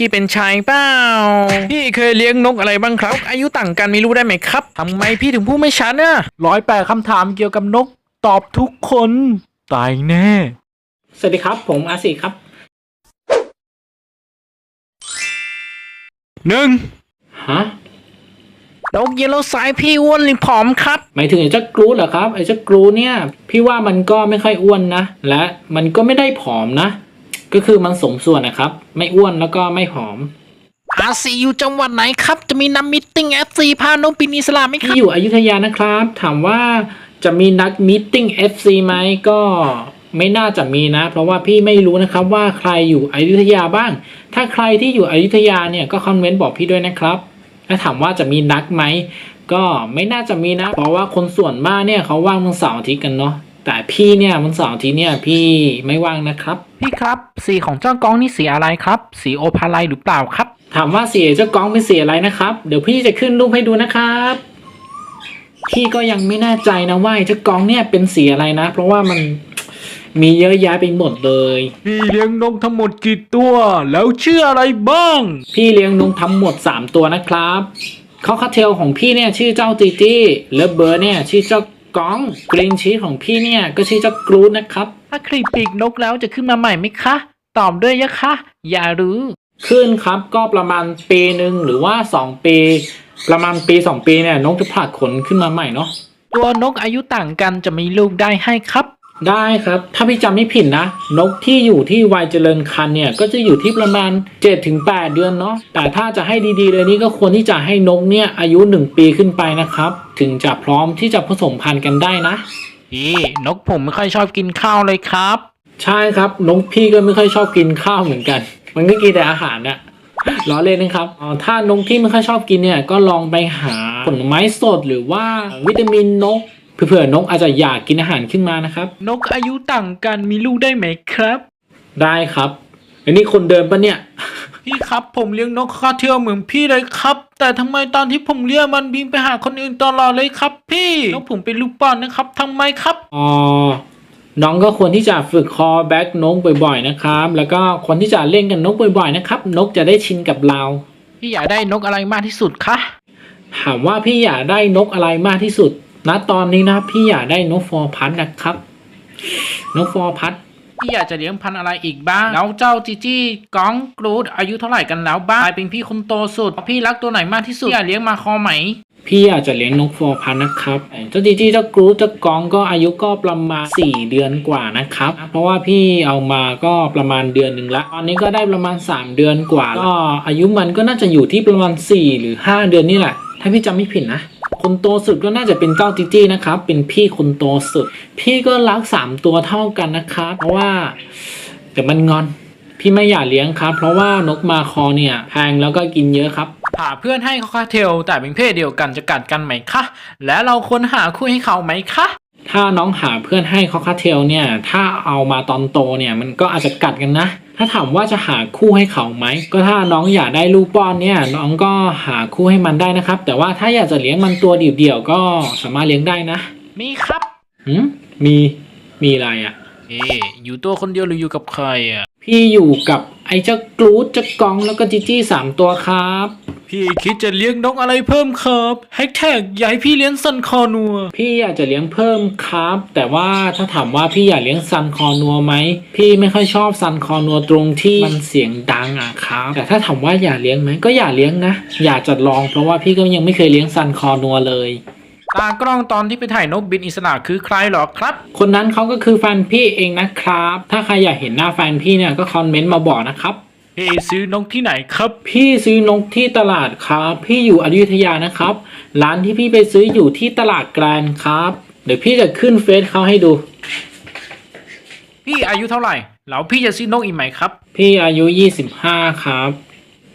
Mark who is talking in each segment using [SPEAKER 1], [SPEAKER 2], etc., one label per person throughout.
[SPEAKER 1] พี่เป็นชายเปล่า พี่เคยเลี้ยงนกอะไรบ้างครับ อายุต่างกันไม่รู้ได้ไหมครับ ทำไมพี่ถึงพูดไม่ชัดน่ะ
[SPEAKER 2] ร้อยแปดคำถามเกี่ยวกับนก ตอบทุกคน ตายแน่
[SPEAKER 3] สวัสดีครับ ผมอาศิครับ
[SPEAKER 1] หนึ่ง
[SPEAKER 3] ฮะ
[SPEAKER 1] นกเยลโลสายพี่อ้วนหรือผอมครับ
[SPEAKER 3] หมายถึงไอ้เจ้ากรูดเหรอครับ ไอ้เจ้ากรูดเนี่ย พี่ว่ามันก็ไม่ค่อยอ้วนนะ และมันก็ไม่ได้ผอมนะ ก็คือมันสมส่วนนะครับ ไม่อ้วนแล้วก็ไม่ผอม
[SPEAKER 1] อาซีอยู่จังหวัดไหนครับ จะมีนำมิทติ้งเอฟซีพานกปินอิสลามไหมค
[SPEAKER 3] พี่
[SPEAKER 1] รับ
[SPEAKER 3] อยู่อยุธยานะครับ ถามว่าจะมีนัดมีตติ้ง FC ไหมก็ไม่น่าจะมีนะ เพราะว่าพี่ไม่รู้นะครับว่าใครอยู่อยุธยาบ้าง ถ้าใครที่อยู่อยุธยาเนี่ยก็คอมเมนต์บอกพี่ด้วยนะครับถ้าถามว่าจะมีนัดไหมก็ไม่น่าจะมีนะ เพราะว่าคนส่วนมากเนี่ยเขาว่างวันเสาร์อาทิตย์กันเนาะ แต่พี่เนี่ยวันเสาร์อาทิตย์เนี่ยพี่ไม่ว่างนะครับ
[SPEAKER 2] พี่ครับสีของเจ้ากองนี่สีอะไรครับ สีโอพาไลหรือเปล่าครับ
[SPEAKER 3] ถามว่าเสียเจ้ากองเป็นเสียอะไรนะครับ เดี๋ยวพี่จะขึ้นรูปให้ดูนะครับพี่ก็ยังไม่แน่ใจนะว่าไอ้เจ้ากองเนี่ยเป็นสีอะไรนะ เพราะว่ามันมีเยอะแยะไปหมดเลย
[SPEAKER 2] พี่เลี้ยงนกทั้งหมดกี่ตัว แล้วชื่ออะไรบ้าง
[SPEAKER 3] พี่เลี้ยงนกทั้งหมด 3 ตัวนะครับ เขาคาเทลของพี่เนี่ยชื่อเจ้าจีจี้เลิฟเบิร์ดเนี่ยชื่อเจ้า กองกรีนชีสของพี่เนี่ยก็ชื่อเจ้ากรูดนะครับ
[SPEAKER 2] ถ้าคลีปีกนกแล้วจะขึ้นมาใหม่ไหมคะ ตอบด้วยยะคะ อย่ารู้
[SPEAKER 3] ขึ้นครับก็ประมาณปีหนึ่งหรือว่า 2 ปี ประมาณปี 2 ปีเนี่ยนกจะผลัดขนขึ้นมาใหม่เนาะ
[SPEAKER 2] ตัวนกอายุต่างกันจะมีลูกได้ให้ครับ
[SPEAKER 3] ได้ครับ ถ้าพี่จำไม่ผิดนะ นกที่อยู่ที่วัยเจริญคันเนี่ย ก็จะอยู่ที่ประมาณ 7-8 เดือนเนาะแต่ถ้าจะให้ดีๆ เลยนี่ก็ควรที่จะให้นกเนี่ยอายุ 1 ปีขึ้นไปนะครับ ถึงจะพร้อมที่จะผสมพันธุ์กันได้นะ
[SPEAKER 2] พี่นกผมไม่ค่อยชอบกินข้าวเลยครับ
[SPEAKER 3] ใช่ครับนกพี่ก็ไม่ค่อยชอบกินข้าวเหมือนกัน มันก็กินแต่อาหารนะล้อเล่นนะครับอ๋อถ้านกที่ไม่ค่อยชอบกินเนี่ยก็ลองไปหาผลไม้สดหรือว่าวิตามินนก เผื่อๆนกอาจจะอยากกินอาหารขึ้นมานะครับ
[SPEAKER 2] นกอายุต่างกันมีลูกได้ไหมครับ
[SPEAKER 3] ได้ครับอันนี้คนเดิมปะเนี่ย
[SPEAKER 2] พี่ครับผมเลี้ยงนกคาเทียวเหมือนพี่เลยครับ แต่ทำไมตอนที่ผมเลี้ยงมันบินไปหาคนอื่นตลอดเลยครับ พี่นกผมเป็นลูกป้อนนะครับทำไมครับ
[SPEAKER 3] อ๋อน้องก็ควรที่จะฝึกคอแบ็กนกบ่อยๆนะครับ แล้วก็ควรที่จะเล่นกับนกบ่อยๆนะครับ นกจะได้ชินกับเรา
[SPEAKER 2] พี่อยากได้นกอะไรมากที่สุดคะ
[SPEAKER 3] ถามว่าพี่อยากได้นกอะไรมากที่สุด ณตอนนี้นะพี่อยากได้นกฟอร์พัดนะครับนกฟอร์พัด
[SPEAKER 2] พี่อยากจะเลี้ยงพันธุ์อะไรอีกบ้าง แล้วเจ้าจีจี้กองกรูดอายุเท่าไหร่กันแล้วบ้างใครเป็นพี่คนโตสุด พี่รักตัวไหนมากที่สุด พี่อยากเลี้ยงมาคอไหม
[SPEAKER 3] พี่อยากจะเลี้ยงนกฟอร์พัดนะครับ เจ้าจีจี้เจ้ากรูดเจ้ากองก็อายุก็ประมาณ 4 เดือนกว่านะครับ เพราะว่าพี่เอามาก็ประมาณเดือนหนึ่งละ ตอนนี้ก็ได้ประมาณ 3 เดือนกว่า ก็อายุมันก็น่าจะอยู่ที่ประมาณ 4 หรือ 5 เดือนนี่แหละ ถ้าพี่จำไม่ผิดนะ คนโตสุดก็น่าจะเป็นเจ้าจีจี้นะครับ เป็นพี่คนโตสุด พี่ก็รักสามตัวเท่ากันนะครับ เพราะว่าแต่มันงอน พี่ไม่อยากเลี้ยงครับ เพราะว่านกมาคอเนี่ยแพงแล้วก็กินเยอะครับ
[SPEAKER 2] หาเพื่อนให้คาเทลแต่เป็นเพศเดียวกันจะกัดกันไหมคะ และเราควรหาคู่ให้เขาไหมคะ
[SPEAKER 3] ถ้าน้องหาเพื่อนให้คอคาเทลเนี่ย ถ้าเอามาตอนโตเนี่ยมันก็อาจจะกัดกันนะ ถ้าถามว่าจะหาคู่ให้เขาไหม ก็ถ้าน้องอยากได้ลูกป้อนเนี่ย น้องก็หาคู่ให้มันได้นะครับ แต่ว่าถ้าอยากจะเลี้ยงมันตัวเดี่ยวๆก็สามารถเลี้ยงได้นะ
[SPEAKER 2] มีครับ
[SPEAKER 3] หืมมี มีอะไรอะ่ะ
[SPEAKER 2] เอ๊ะอยู่ตัวคนเดียวหรืออยู่กับใครอะ
[SPEAKER 3] พี่อยู่กับไอ้เจ้ากรูดเจ้ากองแล้วก็จิจี้สามตัวครับ
[SPEAKER 2] พี่คิดจะเลี้ยงนกอะไรเพิ่มครับแฮกแท็กอยากให้พี่เลี้ยงซันคอนัว
[SPEAKER 3] พี่อยากจะเลี้ยงเพิ่มครับ แต่ว่าถ้าถามว่าพี่อยากเลี้ยงซันคอนัวไหมพี่ไม่ค่อยชอบซันคอนัวตรงที่มันเสียงดังอะครับ แต่ถ้าถามว่าอยากเลี้ยงไหมก็อยากเลี้ยงนะ อยากจะลองเพราะว่าพี่ก็ยังไม่เคยเลี้ยงซันคอนัวเลย
[SPEAKER 2] ตากล้องตอนที่ไปถ่ายนกบินอิสระคือใครเหรอครับ
[SPEAKER 3] คนนั้นเขาก็คือแฟนพี่เองนะครับ ถ้าใครอยากเห็นหน้าแฟนพี่เนี่ยก็คอมเมนต์มาบอกนะครับ
[SPEAKER 2] พี่ซื้อนกที่ไหนครับ
[SPEAKER 3] พี่ซื้อนกที่ตลาดครับ พี่อยู่อยุธยานะครับ ร้านที่พี่ไปซื้ออยู่ที่ตลาดแกรนด์ครับ เดี๋ยวพี่จะขึ้นเฟซเขาให้ดู
[SPEAKER 2] พี่อายุเท่าไหร่แล้วพี่จะซื้อนกอีกไหมครับ
[SPEAKER 3] พี่อายุ 25 ครับ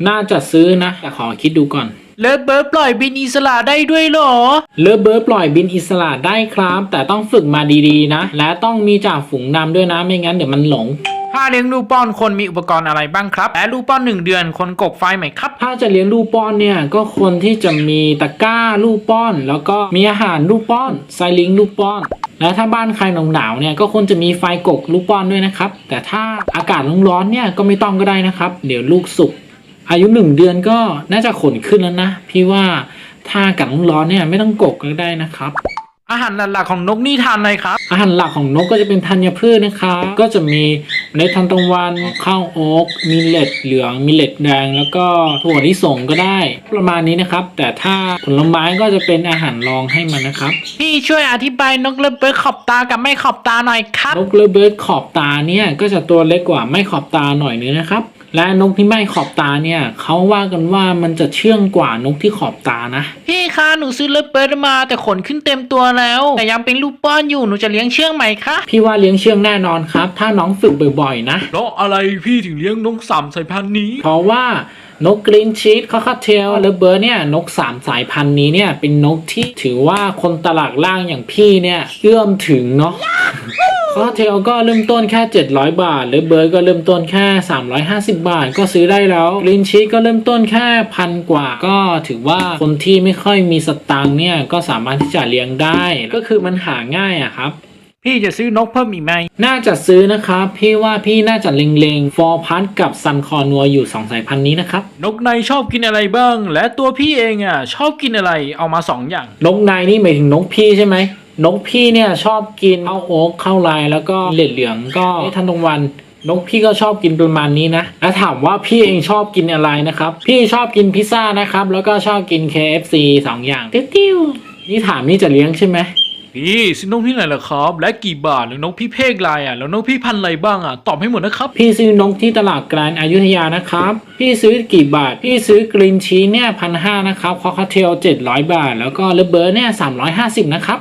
[SPEAKER 3] น่าจะซื้อนะแต่ขอคิดดูก่อน
[SPEAKER 2] เลิฟเบิร์ดปล่อยบินอิสระได้ด้วยเหรอ
[SPEAKER 3] เลิฟเบิร์ดปล่อยบินอิสระได้ครับ แต่ต้องฝึกมาดีๆนะ และต้องมีจ่าฝูงนำด้วยนะไม่งั้นเดี๋ยวมันหลง
[SPEAKER 2] ถ้าเลี้ยงลูกป้อนคนมีอุปกรณ์อะไรบ้างครับ และลูกป้อนหนึ่งเดือนคนกกไฟไหมครับ
[SPEAKER 3] ถ้าจะเลี้ยงลูกป้อนเนี่ยก็ควรที่จะมีตะกร้าลูกป้อน แล้วก็มีอาหารลูกป้อนไซลิงลูกป้อน แล้วถ้าบ้านใครหนาวๆเนี่ยก็ควรจะมีไฟกกลูกป้อนด้วยนะครับ แต่ถ้าอากาศร้อนๆเนี่ยก็ไม่ต้องก็ได้นะครับ เดี๋ยวลูกสุก อายุหนึ่งเดือนก็น่าจะขนขึ้นแล้วนะ พี่ว่าถ้าอากาศร้อนๆเนี่ยไม่ต้องกกก็ได้นะครับ
[SPEAKER 2] อาหารหลักๆของนกนี่ทานอะไรครับ
[SPEAKER 3] อาหารหลักของนกก็จะเป็นธัญพืชนะคะก็จะมีเมล็ดทานตะวันข้าวโอ๊กมีเล็ดเหลืองมีเล็ดแดง แล้วก็ถั่วลิสงก็ได้ ประมาณนี้นะครับ แต่ถ้าผลไม้ก็จะเป็นอาหารรองให้มันนะครับ
[SPEAKER 2] พี่ช่วยอธิบายนกเลเบิร์ดขอบตากับไม่ขอบตาหน่อยครับ
[SPEAKER 3] นกเลเบิร์ดขอบตาเนี่ยก็จะตัวเล็กกว่าไม่ขอบตาหน่อยนึงนะครับ และนกที่ไม่ขอบตาเนี่ยเขาว่ากันว่ามันจะเชื่องกว่านกที่ขอบตานะ
[SPEAKER 2] พี่คะหนูซื้อเลเบิร์ดมาแต่ขนขึ้นเต็มตัวแล้ว แต่ยังเป็นลูกป้อนอยู่หนูจะเลี้ยงเชื่องไหมคะ
[SPEAKER 3] พี่ว่าเลี้ยงเชื่องแน่นอนครับ ถ้าน้องฝึกบ่อยๆนะ
[SPEAKER 2] แล้วอะไรพี่ถึงเลี้ยงนกสามสายพันธุ์นี้
[SPEAKER 3] เพราะว่านกกรีนชีสคอคเทลเลเบิร์ดเนี่ยนกสามสายพันธุ์นี้เนี่ยเป็นนกที่ถือว่าคนตลาดล่างอย่างพี่เนี่ยเอื้อมถึงเนาะ คอคเทลก็เริ่มต้นแค่ 700 บาทเลเบิร์ดก็เริ่มต้นแค่ 350 บาท ก็ซื้อได้แล้วกรีนชีสก็เริ่มต้นแค่พันกว่า ก็ถือว่าคนที่ไม่ค่อยมีสตางค์เนี่ยก็สามารถที่จะเลี้ยงได้ ก็คือมันหาง่ายอะครับ
[SPEAKER 2] พี่จะซื้อนกเพิ่มอีกไหม
[SPEAKER 3] น่าจะซื้อนะครับ พี่ว่าพี่น่าจะเล็งๆฟอร์พัทกับซันคอนัวอยู่ 2 สายพันธุ์นี้นะครับ
[SPEAKER 2] นกในชอบกินอะไรบ้าง และตัวพี่เองอะชอบกินอะไร เอามาสองอย่าง
[SPEAKER 3] นกนายนี่หมายถึงนกพี่ใช่ไหม นกพี่เนี่ยชอบกินข้าวโอ๊กข้าวลายแล้วก็เหล็ดเหลืองก็เอ๊ะทันตรงวัน นกพี่ก็ชอบกินประมาณนี้นะแล้วถามว่าพี่เองชอบกินอะไรนะครับ พี่ชอบกินพิซซ่านะครับ แล้วก็ชอบกิน KFC สองอย่างติ้วๆนี่ถามนี่จะเลี้ยงใช่ไหม
[SPEAKER 2] พี่ซื้อนกที่ไหนล่ะครับ และกี่บาทหรือนกพี่เพกลายอะแล้วนกพี่พันธุ์อะไรบ้างอะตอบให้หมดนะครับ
[SPEAKER 3] พี่ซื้อนกที่ตลาดกลางอายุทยานะครับ พี่ซื้อกี่บาท พี่ซื้อกรีนชีสเนี่ยพันห้านะครับคอคเทลเจ็ดร้อยบาท แล้วก็เลเบิร์เนี่ยสามร้อยห้าสิบนะครับ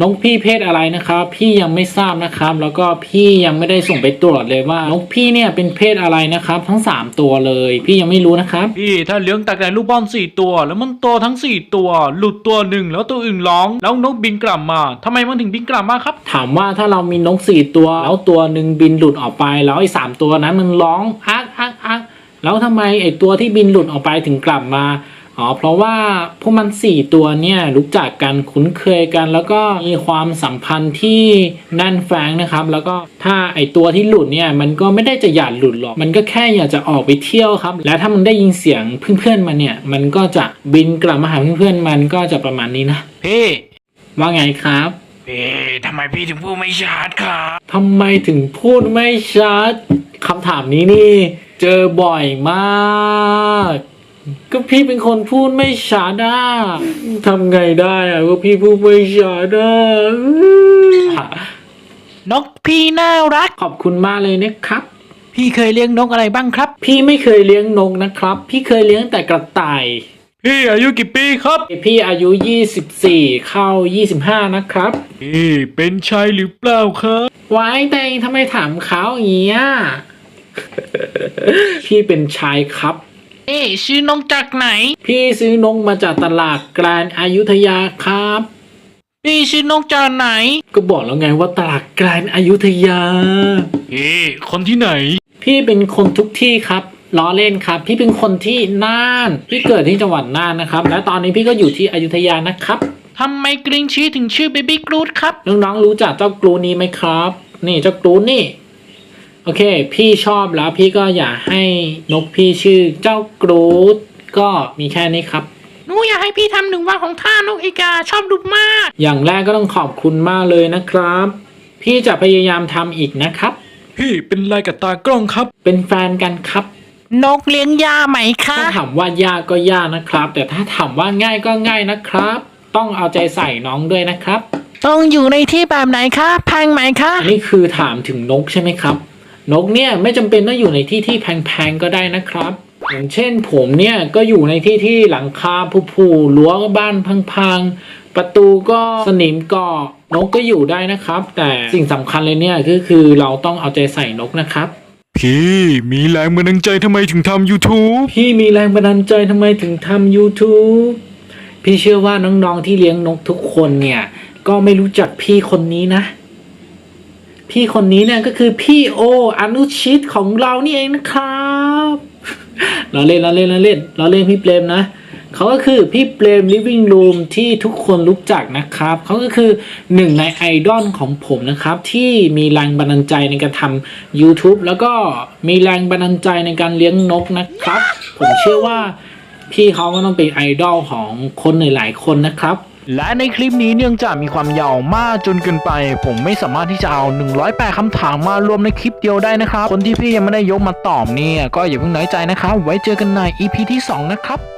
[SPEAKER 3] นกพี่เพศอะไรนะครับ พี่ยังไม่ทราบนะครับ แล้วก็พี่ยังไม่ได้ส่งไปตรวจเลยว่านกพี่เนี่ยเป็นเพศอะไรนะครับ ทั้งสามตัวเลย พี่ยังไม่รู้นะครับ
[SPEAKER 2] พี่ถ้าเลี้ยงตะไคร้ลูกบอลสี่ตัว แล้วมันโตทั้งสี่ตัว หลุดตัวหนึ่งแล้วตัวอื่นร้อง แล้วนกบินกลับมาทำไมมันถึงบินกลับมาครับ
[SPEAKER 3] ถามว่าถ้าเรามีนกสี่ตัว แล้วตัวหนึ่งบินหลุดออกไป แล้วไอ้สามตัวนั้นมันร้องอักอักอักแล้วทำไมไอ้ตัวที่บินหลุดออกไปถึงกลับมา อ๋อเพราะว่าพวกมันสี่ตัวเนี่ยรู้จักกันคุ้นเคยกัน แล้วก็มีความสัมพันธ์ที่แน่นแฟงนะครับ แล้วก็ถ้าไอตัวที่หลุดเนี่ยมันก็ไม่ได้จะอยากหลุดหรอกมันก็แค่อยากจะออกไปเที่ยวครับ แล้วถ้ามันได้ยินเสียงเพื่อนๆมันเนี่ย มันก็จะบินกลับมาหาเพื่อนๆมันก็จะประมาณนี้นะ
[SPEAKER 2] พี่
[SPEAKER 3] ว่าไงครับ
[SPEAKER 2] พี่ทำไมพี่ถึงพูดไม่ชัดครับ
[SPEAKER 3] ทำไมถึงพูดไม่ชัดคำถามนี้นี่ เจอบ่อยมาก ก็พี่เป็นคนพูดไม่ชัดอะทำไงได้อะก็พี่พูดไม่ชัดอะ
[SPEAKER 2] นกพี่น่ารัก
[SPEAKER 3] ขอบคุณมากเลยนะครับ
[SPEAKER 2] พี่เคยเลี้ยงนกอะไรบ้างครับ
[SPEAKER 3] พี่ไม่เคยเลี้ยงนกนะครับ พี่เคยเลี้ยงแต่กระต่าย
[SPEAKER 2] พี่อายุกี่ปีครับ
[SPEAKER 3] พี่อายุ 24 เข้า 25 นะครับ
[SPEAKER 2] พี่เป็นชายหรือเปล่าครับ
[SPEAKER 3] ไว้แต่เองทำไมถามเขาอย่างเงี้ยพี่เป็นชายครับ
[SPEAKER 2] เอ๊ะชื่อนกจากไหน
[SPEAKER 3] พี่ซื้อนกมาจากตลาดกลางอายุทยาครับ
[SPEAKER 2] พี่ชื่อนกจากไหน
[SPEAKER 3] ก็บอกแล้วไงว่าตลาดกลางอายุทยา
[SPEAKER 2] พี่คนที่ไหน
[SPEAKER 3] พี่เป็นคนทุกที่ครับล้อเล่นครับ พี่เป็นคนที่น่าน พี่เกิดที่จังหวัดน่านนะครับ และตอนนี้พี่ก็อยู่ที่อยุธยานะครับ
[SPEAKER 2] ทำไมกรีนชีสถึงชื่อเบบี้กรูดครับ
[SPEAKER 3] น้องๆรู้จักเจ้ากรูนี้ไหมครับ นี่เจ้ากรูนี่ โอเค พี่ชอบแล้วพี่ก็อยากให้นกพี่ชื่อเจ้ากรูดก็มีแค่นี้ครับ
[SPEAKER 2] หนูอยากให้พี่ทำหนึ่งว่าของท่านกอีกาชอบดุมาก
[SPEAKER 3] อย่างแรกก็ต้องขอบคุณมากเลยนะครับ พี่จะพยายามทำอีกนะครับ
[SPEAKER 2] พี่เป็นไรกับตากล้องครับ
[SPEAKER 3] เป็นแฟนกันครับ
[SPEAKER 2] นกเลี้ยงยาไหมคะ
[SPEAKER 3] ถ้าถามว่ายากก็ยากนะครับ แต่ถ้าถามว่าง่ายก็ง่ายนะครับ ต้องเอาใจใส่น้องด้วยนะครับ
[SPEAKER 2] ต้องอยู่ในที่แบบไหนคะแพงไหมคะ
[SPEAKER 3] อันนี้คือถามถึงนกใช่ไหมครับ นกเนี่ยไม่จำเป็นต้องอยู่ในที่ที่แพงๆก็ได้นะครับ อย่างเช่นผมเนี่ยก็อยู่ในที่ที่หลังคาผุๆรั้วบ้านพังๆ ประตูก็สนิมเกาะนกก็อยู่ได้นะครับ แต่สิ่งสำคัญเลยเนี่ยก็คือเราต้องเอาใจใส่นกนะครับ
[SPEAKER 2] พี่มีแรงบันดาลใจทำไมถึงทำ YouTube
[SPEAKER 3] พี่มีแรงบันดาลใจทำไมถึงทำ YouTube พี่เชื่อว่าน้องๆที่เลี้ยงนกทุกคนเนี่ยก็ไม่รู้จักพี่คนนี้นะ พี่คนนี้เนี่ยก็คือพี่โออนุชิตของเรานี่เองนะครับเราเล่นเราเล่นเราเล่นเราเล่นพี่เปรมนะเขาก็คือพี่เปรม living room ที่ทุกคนรู้จักนะครับเขาก็คือหนึ่งในไอดอลของผมนะครับ ที่มีแรงบันดาลใจในการทำ YouTube แล้วก็มีแรงบันดาลใจในการเลี้ยงนกนะครับ ผมเชื่อว่าพี่เขาก็ต้องเป็นไอดอลของคนหลายๆคนนะครับ
[SPEAKER 2] และในคลิปนี้เนื่องจากมีความยาวมากจนเกินไป ผมไม่สามารถที่จะเอา 108คำถามมารวมในคลิปเดียวได้นะครับ คนที่พี่ยังไม่ได้ยกมาตอบเนี่ยก็อย่าเพิ่งน้อยใจนะครับ ไว้เจอกันใน EP ที่ 2 นะครับ